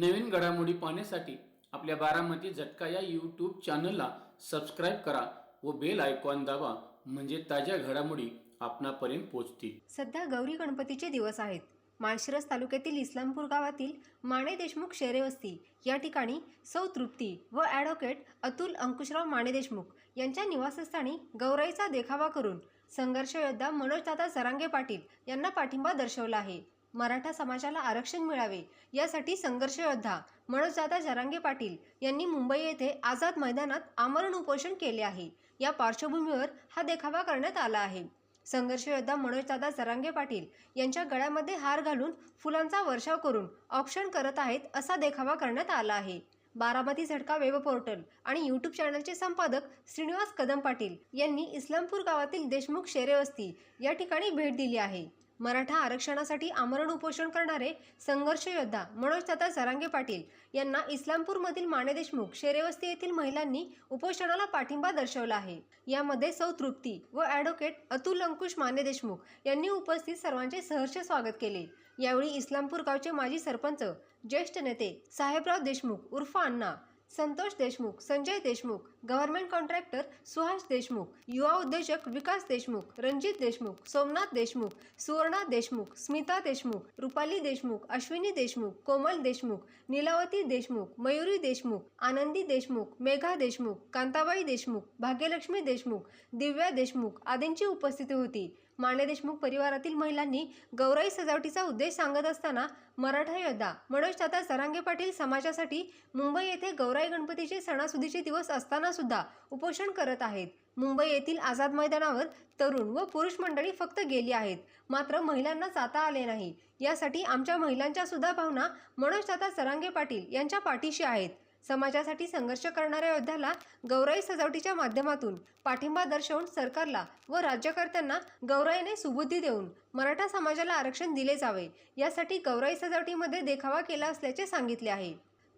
नवीन घडामोडी पाहण्यासाठी आपल्या बारामती झटका या यूट्यूब चॅनलला सबस्क्राईब करा व बेल आयकॉन दाबा म्हणजे ताज्या घडामोडी आपणापर्यंत पोहोचतील. सध्या गौरी गणपतीचे दिवस आहेत. माळशिरस तालुक्यातील इस्लामपूर गावातील माने देशमुख शेरेवस्ती या ठिकाणी सौ तृप्ती व ॲडव्होकेट अतुल अंकुशराव माने देशमुख यांच्या निवासस्थानी गौराईचा देखावा करून संघर्ष योद्धा मनोजदादा सरांगे पाटील यांना पाठिंबा दर्शवला आहे. मराठा समाजाला आरक्षण मिळावे यासाठी संघर्ष योद्धा मनोजदादा जरांगे पाटील यांनी मुंबई येथे आझाद मैदानात आमरण उपोषण केले आहे. या पार्श्वभूमीवर हा देखावा करण्यात आला आहे. संघर्षयोद्धा मनोजदादा जरांगे पाटील यांच्या गळ्यामध्ये हार घालून फुलांचा वर्षाव करून औक्षण करत आहेत असा देखावा करण्यात आला आहे. बारामती झटका वेब पोर्टल आणि यूट्यूब चॅनलचे संपादक श्रीनिवास कदम पाटील यांनी इस्लामपूर गावातील देशमुख शेरेवस्ती या ठिकाणी भेट दिली आहे. मराठा आरक्षणासाठी आमरण उपोषण करणारे संघर्ष योद्धा तथा सरांगे पाटील यांना इस्लामपूरमधील माने देशमुख शेरेवस्ती येथील महिलांनी उपोषणाला पाठिंबा दर्शवला आहे. यामध्ये सौ तृप्ती व ॲडव्होकेट अतुल अंकुश माने देशमुख यांनी उपस्थित सर्वांचे सहर्ष स्वागत केले. यावेळी इस्लामपूर गावचे माजी सरपंच ज्येष्ठ नेते साहेबराव देशमुख उर्फ अण्णा संतोष देशमुख संजय देशमुख गव्हर्नमेंट कॉन्ट्रॅक्टर सुहास देशमुख युवा उद्योजक विकास देशमुख रणजित देशमुख सोमनाथ देशमुख सुवर्णा देशमुख स्मिता देशमुख रुपाली देशमुख अश्विनी देशमुख कोमल देशमुख नीलावती देशमुख मयुरी देशमुख आनंदी देशमुख मेघा देशमुख कांताबाई देशमुख भाग्यलक्ष्मी देशमुख दिव्या देशमुख आदींची उपस्थिती होती. माने देशमुख परिवारातील महिलांनी गौराई सजावटीचा उद्देश सांगत असताना मराठा योद्धा मनोज मनोजदादा सरांगे पाटील समाजासाठी मुंबई येथे गौराई गणपतीचे सणासुदीचे दिवस असताना सुद्धा उपोषण करत आहेत. मुंबई येथील आझाद मैदानावर तरुण व पुरुष मंडळी फक्त गेली आहेत. मात्र महिलांना जाता आले नाही. यासाठी आमच्या महिलांच्या सुद्धा भावना मनोजदादा सरांगे पाटील यांच्या पाठीशी आहेत. समाजासाठी संघर्ष करणाऱ्या योद्ध्याला गौराई सजावटीच्या माध्यमातून पाठिंबा दर्शवून सरकारला व राज्यकर्त्यांना गौराईने सुबुद्धी देऊन मराठा समाजाला आरक्षण दिले जावे यासाठी गौराई सजावटीमध्ये देखावा केला असल्याचे सांगितले आहे.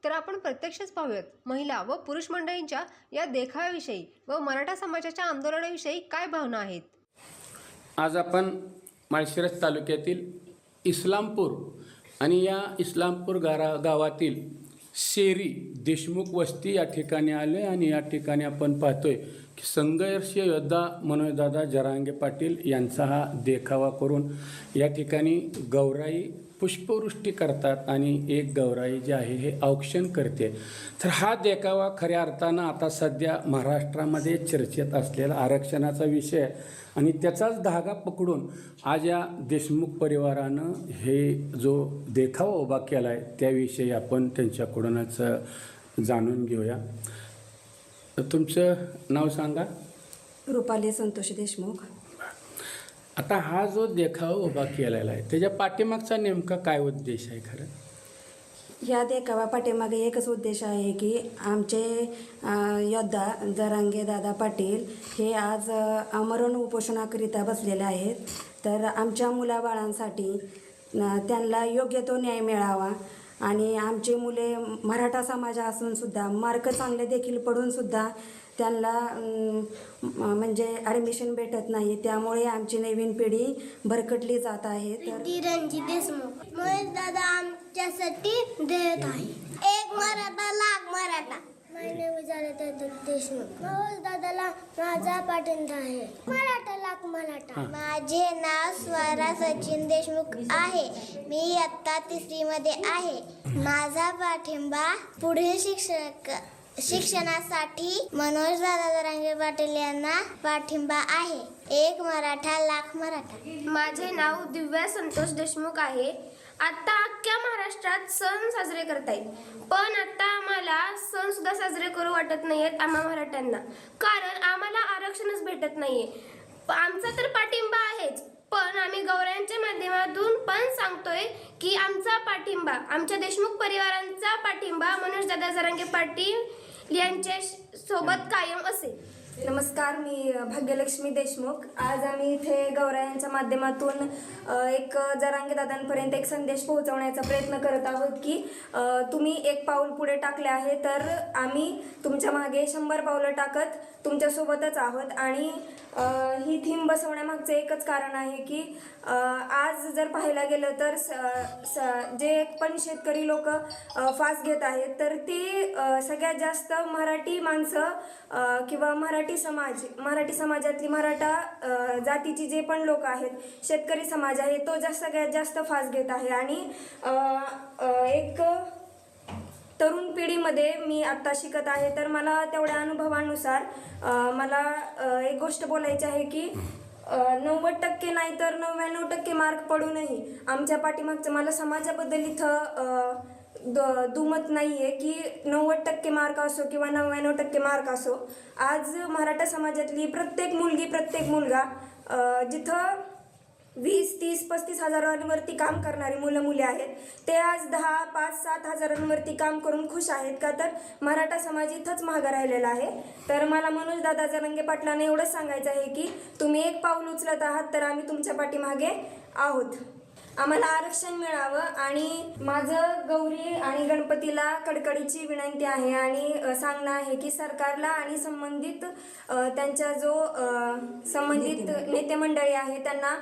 तर आपण प्रत्यक्षच पाहूयात महिला व पुरुष मंडळींच्या या देखाव्याविषयी व मराठा समाजाच्या आंदोलनाविषयी काय भावना आहेत? आज आपण माळशिरस तालुक्यातील इस्लामपूर आणि या इस्लामपूर गारा गावातील शेरी देशमुख वस्ती या ठिकाणी आले आणि या ठिकाणी आपण पाहतोय की संघर्ष योद्धा मनोजदादा जरांगे पाटील यांचा हा देखावा करून या ठिकाणी गौराई पुष्पवृष्टी करतात आणि एक गौराई जे आहे हे औक्षण करते. तर हा देखावा खऱ्या अर्थानं आता सध्या महाराष्ट्रामध्ये चर्चेत असलेला आरक्षणाचा विषय आहे. आणि त्याचाच धागा पकडून आज या देशमुख परिवारानं हे जो देखावा उभा केला आहे त्याविषयी आपण त्यांच्याकडूनच जाणून घेऊया. तुमचं नाव सांगा. रुपाली संतोष देशमुख. आता हा जो देखावा उभा केलेला आहे त्याच्या पाठीमागचा नेमका काय उद्देश आहे खरं? या देखावा पाठीमागे एकच उद्देश आहे की आमचे योद्धा जरांगे दादा पाटील हे आज आमरण उपोषणाकरिता बसलेले आहेत. तर आमच्या मुलाबाळांसाठी त्यांना योग्य तो न्याय मिळावा आणि आमची मुले मराठा समाज असूनसुद्धा मार्क चांगले देखील पडूनसुद्धा त्यांना म्हणजे ॲडमिशन भेटत नाही. त्यामुळे आमची नवीन पिढी भरकटली जात आहे. रणजित देशमुख. महेश दादा आमच्यासाठी देत आहे. एक मराठा लाख मराठा. माझे झाले तर देशमुख. महेश दादाला माझा पाठिंबा आहे. मराठा लाख मराठा. माझे नाव स्वरा सचिन देशमुख आहे. मी इयत्ता तिसरी मध्ये आहे माझा पाठिंबा पुढील शिक्षक शिक्षणासाठी मनोज दादा दरांगे पाटील यांना पाठिंबा आहे. एक मराठा लाख मराठा. माझे नाव दिव्या संतोष देशमुख आहे. आता अख्ख्या महाराष्ट्रात सण साजरे करतायत पण आता आम्हाला सण सुद्धा साजरे करू वाटत नाही आहेत आम्हा मराठ्यांना. कारण आम्हाला आरक्षणच भेटत नाहीये. प- आमचा तर पाठिंबा आहेच. पण आम्ही गौऱ्यांच्या माध्यमातून पण सांगतोय की आमचा पाठिंबा आमच्या देशमुख परिवारांचा पाठिंबा मनोज दादा जरांगे पाटील यांच्या सोबत कायम असेल. नमस्कार मी भाग्यलक्ष्मी देशमुख. आज आम्ही इथे गौरायांच्या माध्यमातून एक जरांगे दादांपर्यंत एक संदेश पोहोचवण्याचा प्रयत्न करत आहोत की तुम्ही एक पाऊल पुढे टाकले आहे तर आम्ही तुमच्या मागे शंभर पावलं टाकत तुमच्यासोबतच आहोत. आणि ही थीम बसवण्यामागचं एकच कारण आहे की आज जर पाहायला गेलं तर स, स, जे पण शेतकरी लोक फास घेत आहेत तर ते सगळ्यात जास्त मराठी माणसं किंवा मराठी मराठी समाज मराठी समाजातली मराठा जातीची जे पण लोक आहेत शेतकरी समाज आहे तो जास्त सगळ्यात जास्त फास घेत आहे. आणि एक तरुण पिढीमध्ये मी आत्ता शिकत आहे. तर मला तेवढ्या अनुभवानुसार मला एक गोष्ट बोलायची आहे की नव्वद टक्के नाही तर नव्याण्णव टक्के मार्क पडूनही आमच्या पाठीमागचं मला समाजाबद्दल इथं द दुमत नाही आहे की नव्वद टक्के मार्क असो किंवा नव्याण्णव टक्के मार्क असो आज मराठा समाजातली प्रत्येक मुलगी प्रत्येक मुलगा जिथं वीस तीस पस्तीस हजारांवरती काम करणारी मुलं मुली आहेत ते आज दहा पाच सात हजारांवरती काम करून खुश आहेत का? तर मराठा समाज इथंच महागा राहिलेला आहे. तर मला मनोज दादा जरंगे पाटलाने एवढंच सांगायचं आहे की तुम्ही एक पाऊल उचलत आहात तर आम्ही तुमच्या पाठीमागे आहोत. आम्हाला आरक्षण मिळावं आणि माझं गौरी आणि गणपतीला कडकडीची विनंती आहे आणि सांगणं आहे की सरकारला आणि संबंधित त्यांच्या जो संबंधित नेते मंडळी आहे त्यांना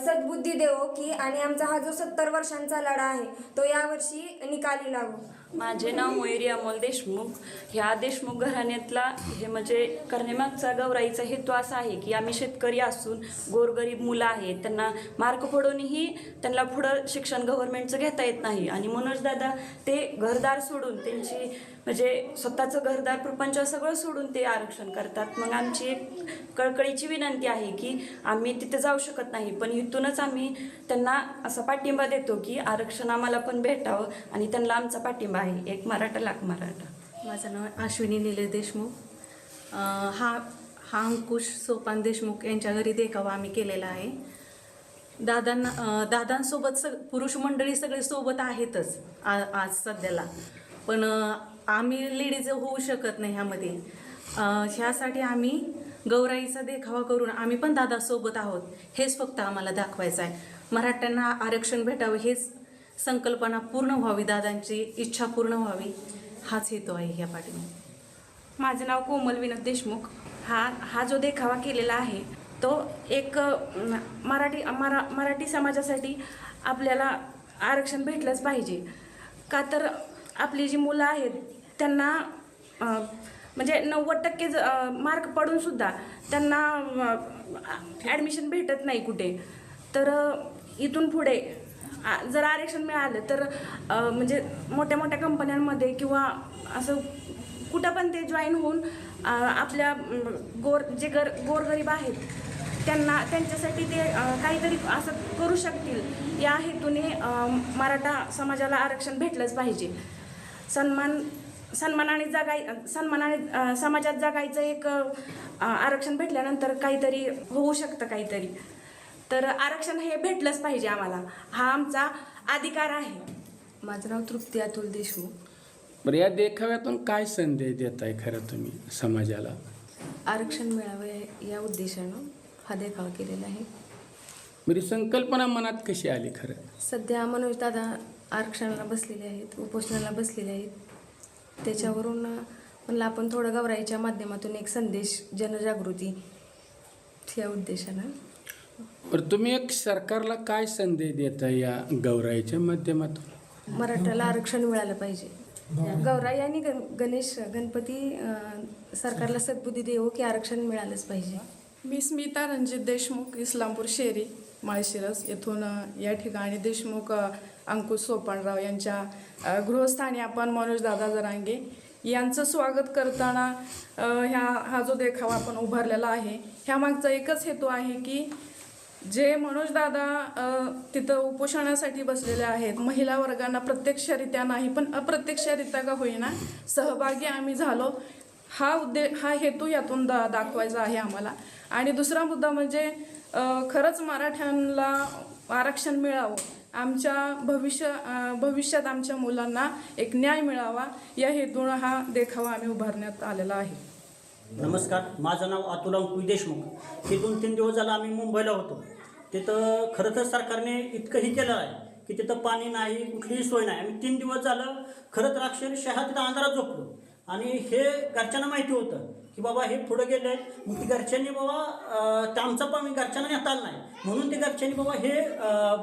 सद्बुद्धी देवो की आणि आमचा हा जो सत्तर वर्षांचा लढा आहे तो यावर्षी निकाली लागू माझे नाव मयुरी अमोल देशमुख. ह्या देशमुख घराण्यातला हे म्हणजे करण्यामागचा गौराईचा हेतू असा आहे की आम्ही शेतकरी असून गोरगरीब मुलं आहेत. त्यांना मार्क पडूनही त्यांना पुढं शिक्षण गव्हर्नमेंटचं घेता येत नाही. आणि मनोज दादा ते घरदार सोडून त्यांची म्हणजे स्वतःचं घरदार प्रपंच सगळं सोडून ते आरक्षण करतात. मग आमची एक कळकळीची विनंती आहे की आम्ही तिथे जाऊ शकत नाही. पण इथूनच आम्ही त्यांना असा पाठिंबा देतो की आरक्षण आम्हाला पण भेटावं आणि त्यांना आमचा पाठिंबा आहे. एक मराठा लाख मराठा. माझं नाव अश्विनी निलेश देशमुख. हा हा अंकुश सोपान देशमुख यांच्या घरी देखावा आम्ही केलेला आहे. दादांना दादांसोबत सग पुरुष मंडळी सगळे सोबत आहेतच आ आज सध्याला. पण आम्ही लेडीज होऊ शकत नाही ह्यामध्ये. ह्यासाठी आम्ही गौराईचा देखावा करून आम्ही पण दादासोबत आहोत. हेच फक्त आम्हाला दाखवायचं आहे. मराठ्यांना आरक्षण भेटावं हेच संकल्पना पूर्ण व्हावी दादांची इच्छा पूर्ण व्हावी हाच हेतू आहे ह्या पाठीमध्ये माझं नाव कोमल विनोद देशमुख. हा हा जो देखावा केलेला आहे तो एक मराठी मरा मराठी समाजासाठी आपल्याला आरक्षण भेटलंच पाहिजे. का तर आपली जी मुलं आहेत त्यांना म्हणजे नव्वद टक्के ज- मार्क पडूनसुद्धा त्यांना ॲडमिशन भेटत नाही कुठे. तर इथून पुढे जर आरक्षण मिळालं तर म्हणजे मोठ्या मोठ्या कंपन्यांमध्ये किंवा असं कुठं पण ते जॉईन होऊन आपल्या गोर जे गर गोरगरीब आहेत त्यांना त्यांच्यासाठी ते काहीतरी असं करू शकतील. या हेतूने मराठा समाजाला आरक्षण भेटलंच पाहिजे. सन्मान सन्मानाने जगाय सन्मानाने समाजात जगायचं एक आरक्षण भेटल्यानंतर काहीतरी होऊ शकतं काहीतरी. तर आरक्षण हे भेटलंच पाहिजे आम्हाला. हा आमचा अधिकार आहे. माझं नाव तृप्ती अतुल देशमुख. बरं या देखाव्यातून काय संदेश देत आहे खरं तुम्ही समाजाला? आरक्षण मिळावं या- या उद्देशानं हा देखावा केलेला आहे. बरी संकल्पना मनात कशी आली खरं? सध्या मनोजदादा आरक्षणाला बसलेले आहेत उपोषणाला बसलेले आहेत. त्याच्यावरून म्हणलं आपण थोडं गौराईच्या माध्यमातून एक संदेश जनजागृती या उद्देशानं बरं तुम्ही एक सरकारला काय संदेश देता या गौराईच्या माध्यमातून? मराठ्याला आरक्षण मिळालं पाहिजे. गौराई आणि गण गणेश गणपती अं, सरकारला सद्बुद्धी देऊ की आरक्षण मिळालंच पाहिजे. मी स्मिता रणजित देशमुख इस्लामपूर शेरी माळशिरस येथून अ, या ठिकाणी देशमुख अ, अंकुश सोपानराव यांच्या अ, गृहस्थानी आपण मनोजदादा जरांगे यांचं स्वागत करताना अ, ह्या हा जो देखावा आपण उभारलेला आहे ह्यामागचा एकच हेतू आहे की जे मनोजदादा दादा तिथं उपोषणासाठी बसलेले आहेत महिला वर्गांना प्रत्यक्षरित्या नाही पण अप्रत्यक्षरित्या का होईना सहभागी आम्ही झालो. हा उद्दे हा हेतू यातून दा दाखवायचा आहे आम्हाला. आणि दुसरा मुद्दा म्हणजे खरंच मराठ्यांना आरक्षण मिळावं. आमच्या भविष्य भविष्यात आमच्या मुलांना एक न्याय मिळावा या हेतून हा देखावा आम्ही उभारण्यात आलेला आहे. नमस्कार. माझं नाव अतुल कुई देशमुख हे दोन तीन दिवस झाला आम्ही मुंबईला होतो. तिथं खरं तर सरकारने इतकंही केलं आहे की तिथं पाणी नाही कुठलीही सोय नाही. आम्ही तीन दिवस झालं खरं तर अक्षरशः तिथं अंधारात झोपलो. आणि हे घरच्यांना माहिती होतं की बाबा हे पुढे गेले आहेत मग ती घरच्यांनी बाबा ते आमचा पण घरच्यांना नेता आला नाही. म्हणून ते घरच्यांनी बाबा हे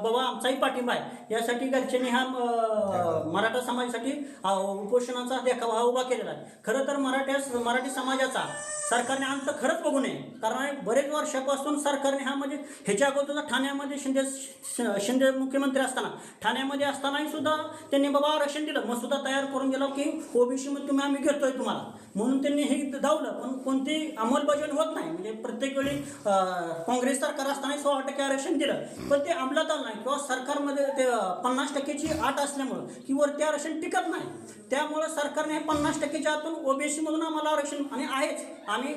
बाबा आमचाही पाठिंबा आहे. यासाठी घरच्यांनी हा मराठा समाजासाठी उपोषणाचा देखावा हा उभा केलेला आहे. खरं तर मराठ्या मराठी समाजाचा सरकारने अंत खरंच बघू नये. कारण बरेच वर्षापासून सरकारने हा म्हणजे ह्याच्या अगोदर ठाण्यामध्ये शिंदे शिंदे मुख्यमंत्री असताना ठाण्यामध्ये असतानाही सुद्धा त्यांनी बाबा आरक्षण दिलं. मग सुद्धा तयार करून गेलो की ओबीसीमध्ये तुम्ही आम्ही घेतोय तुम्हाला. म्हणून त्यांनी हे धावलं. पण कोणती अंमलबजावणी होत नाही. म्हणजे प्रत्येक वेळी काँग्रेस सरकार असताना सोळा टक्के आरक्षण दिलं. पण ते अंमलात आलं नाही. किंवा सरकारमध्ये ते पन्नास टक्क्याची आट असल्यामुळं की वरती आरक्षण टिकत नाही. त्यामुळं सरकारने हे पन्नास टक्क्याच्या आतून ओबीसीमधून आम्हाला आरक्षण आणि आहेच. आम्ही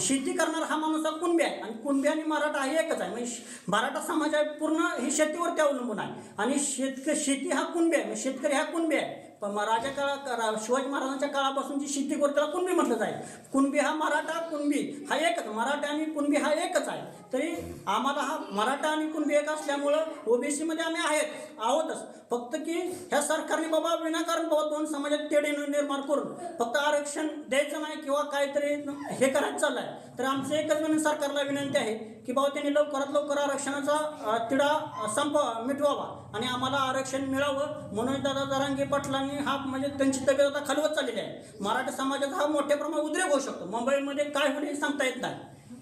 शेती करणारा हा माणूस हा कुणबी आहे. आणि कुणबी आणि मराठा हे एकच आहे. म्हणजे मराठा समाज आहे पूर्ण ही शेतीवरती अवलंबून आहे. आणि शेतक शेती हा कुणबी आहे. म्हणजे शेतकरी हा कुणबी आहे. पण म- राजा काळा शिवाजी महाराजांच्या काळापासून जी शेती करतो त्याला कुणबी म्हटलं जाईल. कुणबी हा मराठा कुणबी हा एकच मराठा आणि कुणबी हा एकच आहे. तरी आम्हाला हा मराठा आणि कुणबी एक असल्यामुळं ओबीसीमध्ये आम्ही आहेत आहोतच. फक्त की ह्या सरकारने बाबा विनाकारण बाबा दोन समाजात तेढे निर्माण करून फक्त आरक्षण द्यायचं नाही किंवा काहीतरी हे करायचं चाललं आहे तर आमचं एकच म्हणून सरकारला विनंती आहे की बाबा त्यांनी लवकरात लवकर आरक्षणाचा तिढा संप मिटवावा. आणि आम्हाला आरक्षण मिळावं म्हणून दादा जरांगे पाटलांनी हा म्हणजे त्यांची तब्येत आता खालवत चाललेली आहे. मराठा समाजाचा हा मोठ्या प्रमाणात उद्रेक होऊ शकतो. मुंबईमध्ये काय होईल हे सांगता येत नाही.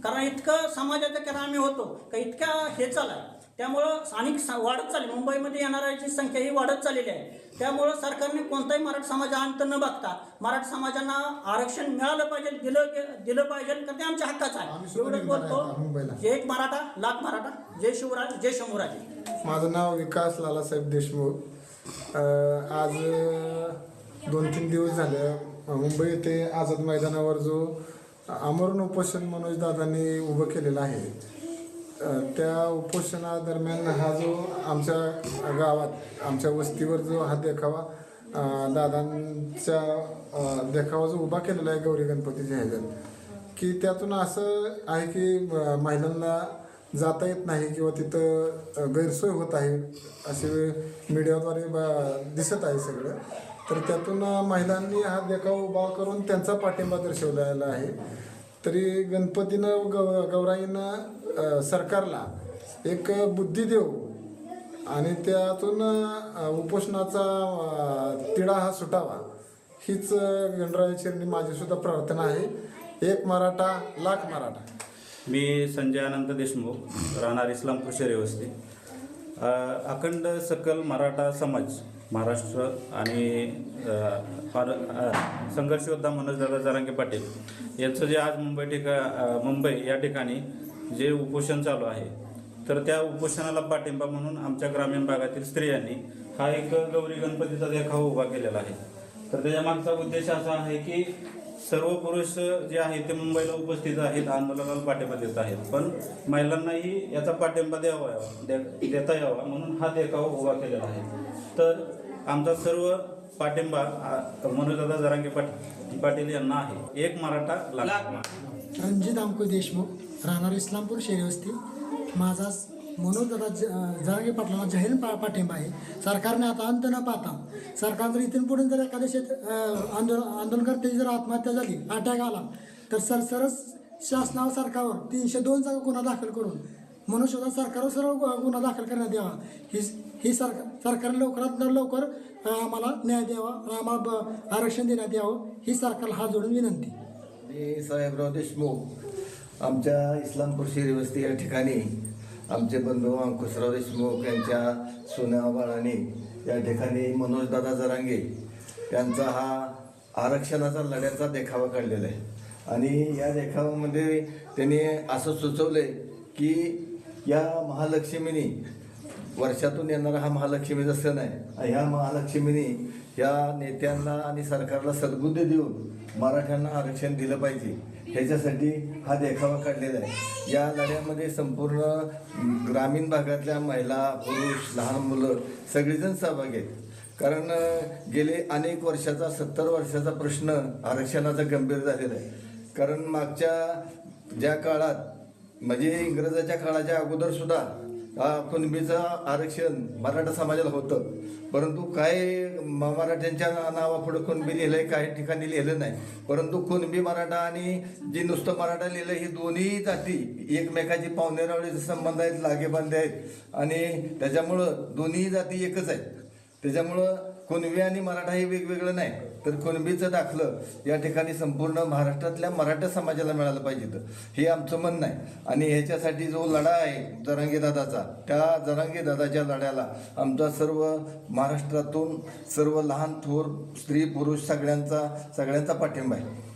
कारण इतकं समाजाच्या कारण आम्ही होतो का इतक्या हे चालाय त्यामुळं आणि स- वाढत चालली. मुंबईमध्ये येणाऱ्याची संख्या ही वाढत चाललेली आहे. त्यामुळं सरकारने कोणताही मराठा समाज अंत न बघता मराठा समाजांना आरक्षण मिळालं पाहिजे दिलं दिलं पाहिजे कारण ते आमच्या हक्काचं आहे. एवढं बोलतो. एक मराठा लाख मराठा. जय शिवराज जय शंभूराजे. माझं नाव विकास लालासाहेब देशमुख. आज दोन तीन दिवस झाले मुंबई येथे आझाद मैदानावर जो आमरण उपोषण मनोज दादांनी उभं केलेलं आहे त्या उपोषणादरम्यान हा जो आमच्या गावात आमच्या वस्तीवर जो हा देखावा दादांच्या देखावा जो उभा केलेला आहे गौरी गणपतीच्या ह्याच्यात की त्यातून असं आहे की महिलांना जाता येत नाही किंवा तिथं गैरसोय होत आहे असे मीडियाद्वारे दिसत आहे सगळं. तर त्यातून महिलांनी हा देखावा उभा करून त्यांचा पाठिंबा दर्शवलेला आहे. तरी गणपतीनं गौ गौराईनं सरकारला एक बुद्धी देऊ आणि त्यातून उपोषणाचा तिढा हा सुटावा हीच गणरायाची माझीसुद्धा प्रार्थना आहे. एक मराठा लाख मराठा. मी संजय अनंत देशमुख राहणार इस्लामपूर शहरी वस्ती अखंड सकल मराठा समाज महाराष्ट्र आणि अ, पार- अ, मनोजदादा जारांगे पाटील यांचं जे आज मुंबई ठिका मुंबई या ठिकाणी जे उपोषण चालू आहे तर त्या उपोषणाला पाठिंबा म्हणून आमच्या ग्रामीण भागातील स्त्रियांनी हा एक गौरी गणपतीचा देखावा उभा केलेला आहे. तर त्याच्या मागचा उद्देश असा आहे की सर्व पुरुष जे आहेत ते मुंबईला उपस्थित आहेत आंदोलनाला पाठिंबा देत आहेत पण महिलांनाही याचा पाठिंबा द्यावा दे- देता यावा म्हणून हा देखावा उभा केलेला आहे. तर आमचा सर्व पाठिंबा आ, मनोजदादा जरांगे पाटील पाटील यांना आहे. एक मराठा लाख रणजित अंकुश देशमुख राहणार इस्लामपूर शहरी माझा मनोजदादा ज- जरांगे पाटलांना जाहीर पा पाठिंबा आहे. सरकारने आता अंत न पाहता सरकार जर इथून पुढे जर एखाद्या शेत आंदोलन आंदोलनकर्त्याची जर आत्महत्या झाली अटॅक आला तर सर सरस शासनावर सरकारवर तीनशे दोनचा गुन्हा दाखल करून मनुष्यदा सरकारवर सर्व गु- गुन्हा दाखल करण्यात यावा. ही ही सरकार सरकारने लवकरात लवकर आम्हाला न्याय द्यावा आम्हाला ब- आरक्षण देण्यात यावं ही सरकारला हात जोडून विनंती. मी साहेबराव देशमुख आमच्या इस्लामपूर शहरी वस्ती या ठिकाणी आमचे बंधू अंकुशराव देशमुख यांच्या सोन्या बाळाने या ठिकाणी मनोजदादा जरांगे यांचा हा आरक्षणाचा लढ्याचा देखावा काढलेला आहे. आणि या देखावामध्ये त्यांनी असं सुचवलं आहे की या महालक्ष्मीने वर्षातून येणारा हा महालक्ष्मीचा सण आहे. ह्या महालक्ष्मीने या नेत्यांना आणि सरकारला सद्बुद्धी देऊन मराठ्यांना आरक्षण दिलं पाहिजे. ह्याच्यासाठी हा देखावा काढलेला आहे. या लढ्यामध्ये संपूर्ण ग्रामीण भागातल्या महिला पुरुष लहान मुलं सगळेजण सहभागी आहेत. कारण गेले अनेक वर्षाचा सत्तर वर्षाचा प्रश्न आरक्षणाचा गंभीर झालेला आहे. कारण मागच्या ज्या काळात म्हणजे इंग्रजाच्या काळाच्या अगोदर सुद्धा कुणबीचं आरक्षण मराठा समाजाला होतं. परंतु काय म- मराठ्यांच्या नावापुढं कुणबी लिहिलंय काही ठिकाणी लिहिलं नाही. परंतु कुणबी मराठा आणि जी नुसतं मराठा लिहिलं ही दोन्ही जाती एकमेकाची पाहुणेरावळीचे संबंध आहेत लागेबांधे आहेत. आणि त्याच्यामुळं दोन्ही जाती एकच आहेत. त्याच्यामुळं कुणबी आणि मराठा हे वेगवेगळं नाही. तर कुणबीचं दाखलं या ठिकाणी संपूर्ण महाराष्ट्रातल्या मराठा समाजाला मिळालं पाहिजे हे आमचं म्हणणं आहे. आणि ह्याच्यासाठी जो लढा आहे जरांगे दादाचा त्या जरांगे दादाच्या लढ्याला आमचा सर्व महाराष्ट्रातून सर्व लहान थोर स्त्री पुरुष सगळ्यांचा सगळ्यांचा पाठिंबा आहे.